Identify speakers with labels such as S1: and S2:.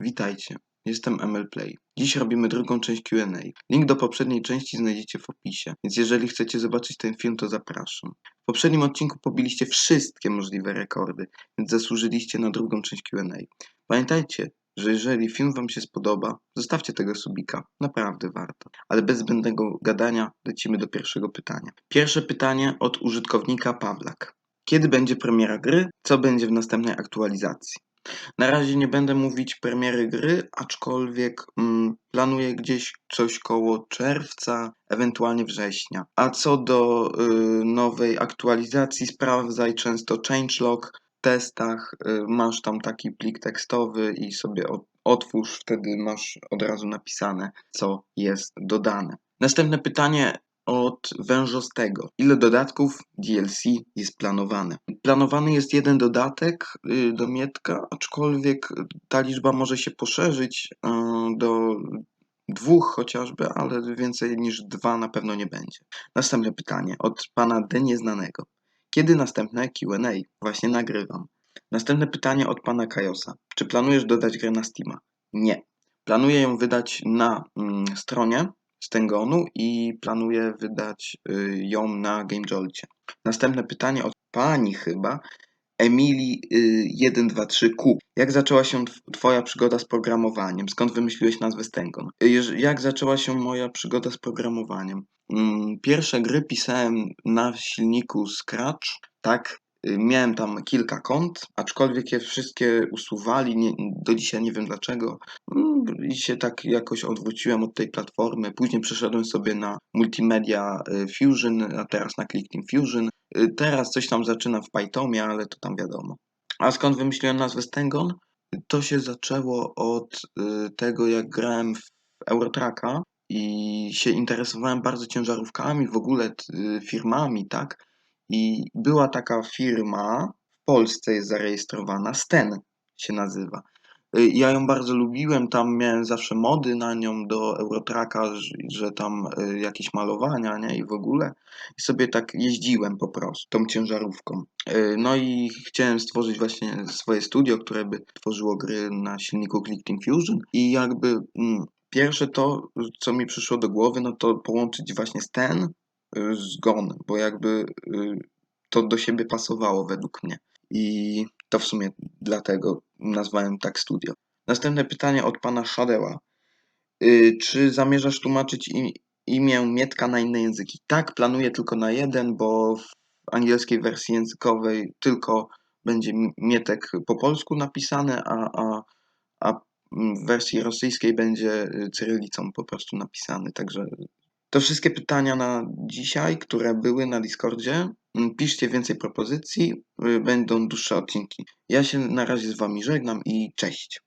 S1: Witajcie, jestem ML Play. Dziś robimy drugą część Q&A. Link do poprzedniej części znajdziecie w opisie, więc jeżeli chcecie zobaczyć ten film, to zapraszam. W poprzednim odcinku pobiliście wszystkie możliwe rekordy, więc zasłużyliście na drugą część Q&A. Pamiętajcie, że jeżeli film wam się spodoba, zostawcie tego subika, naprawdę warto. Ale bez zbędnego gadania lecimy do pierwszego pytania. Pierwsze pytanie od użytkownika Pawlak. Kiedy będzie premiera gry? Co będzie w następnej aktualizacji? Na razie nie będę mówić premiery gry, aczkolwiek mm, planuję gdzieś coś koło czerwca, ewentualnie września. A co do y, nowej aktualizacji, sprawdzaj często changelog w testach. Y, masz tam taki plik tekstowy i sobie otwórz, wtedy masz od razu napisane, co jest dodane. Następne pytanie od Wężostego. Ile dodatków DLC jest planowane? Planowany jest jeden dodatek y, do Mietka, aczkolwiek ta liczba może się poszerzyć y, do dwóch chociażby, ale więcej niż dwa na pewno nie będzie. Następne pytanie od pana D. Nieznanego. Kiedy następne Q&A? Właśnie nagrywam. Następne pytanie od pana Kajosa. Czy planujesz dodać grę na Steama? Nie. Planuję ją wydać na mm, stronie Stengonu i planuję wydać y, ją na GameJolcie. Następne pytanie od pani chyba, Emilii y, 123Q. Jak zaczęła się tw- twoja przygoda z programowaniem? Skąd wymyśliłeś nazwę Stengon? Y, Jak zaczęła się moja przygoda z programowaniem? Mm, Pierwsze gry pisałem na silniku Scratch, tak. Y, Miałem tam kilka kont, aczkolwiek je wszystkie usuwali, nie, do dzisiaj nie wiem dlaczego. Mm, I się tak jakoś odwróciłem od tej platformy. Później przeszedłem sobie na Multimedia y, Fusion, a teraz na Clickteam Fusion. Y, Teraz coś tam zaczynam w Pythomie, ale to tam wiadomo. A skąd wymyśliłem nazwę Stengon? To się zaczęło od tego, jak grałem w Eurotracka i się interesowałem bardzo ciężarówkami, w ogóle firmami, tak? I była taka firma, w Polsce jest zarejestrowana, Sten się nazywa. Y, Ja ją bardzo lubiłem, tam miałem zawsze mody na nią do Eurotracka, że, tam y, jakieś malowania, nie? I w ogóle. I sobie tak jeździłem po prostu tą ciężarówką. Y, No i chciałem stworzyć właśnie swoje studio, które by tworzyło gry na silniku Clickteam Fusion i jakby mm, pierwsze to, co mi przyszło do głowy, no to połączyć właśnie Sten y, z Gon, bo jakby y, to do siebie pasowało według mnie. I to w sumie dlatego nazwałem tak studio. Następne pytanie od pana Shadewa. Y, Czy zamierzasz tłumaczyć im, imię Mietka na inne języki? Tak, planuję tylko na jeden, bo w angielskiej wersji językowej tylko będzie Mietek po polsku napisane, a, a, a w wersji rosyjskiej będzie cyrylicą po prostu napisany. Także to wszystkie pytania na dzisiaj, które były na Discordzie. Mm, Piszcie więcej propozycji, y, będą dłuższe odcinki. Ja się na razie z Wami żegnam i cześć.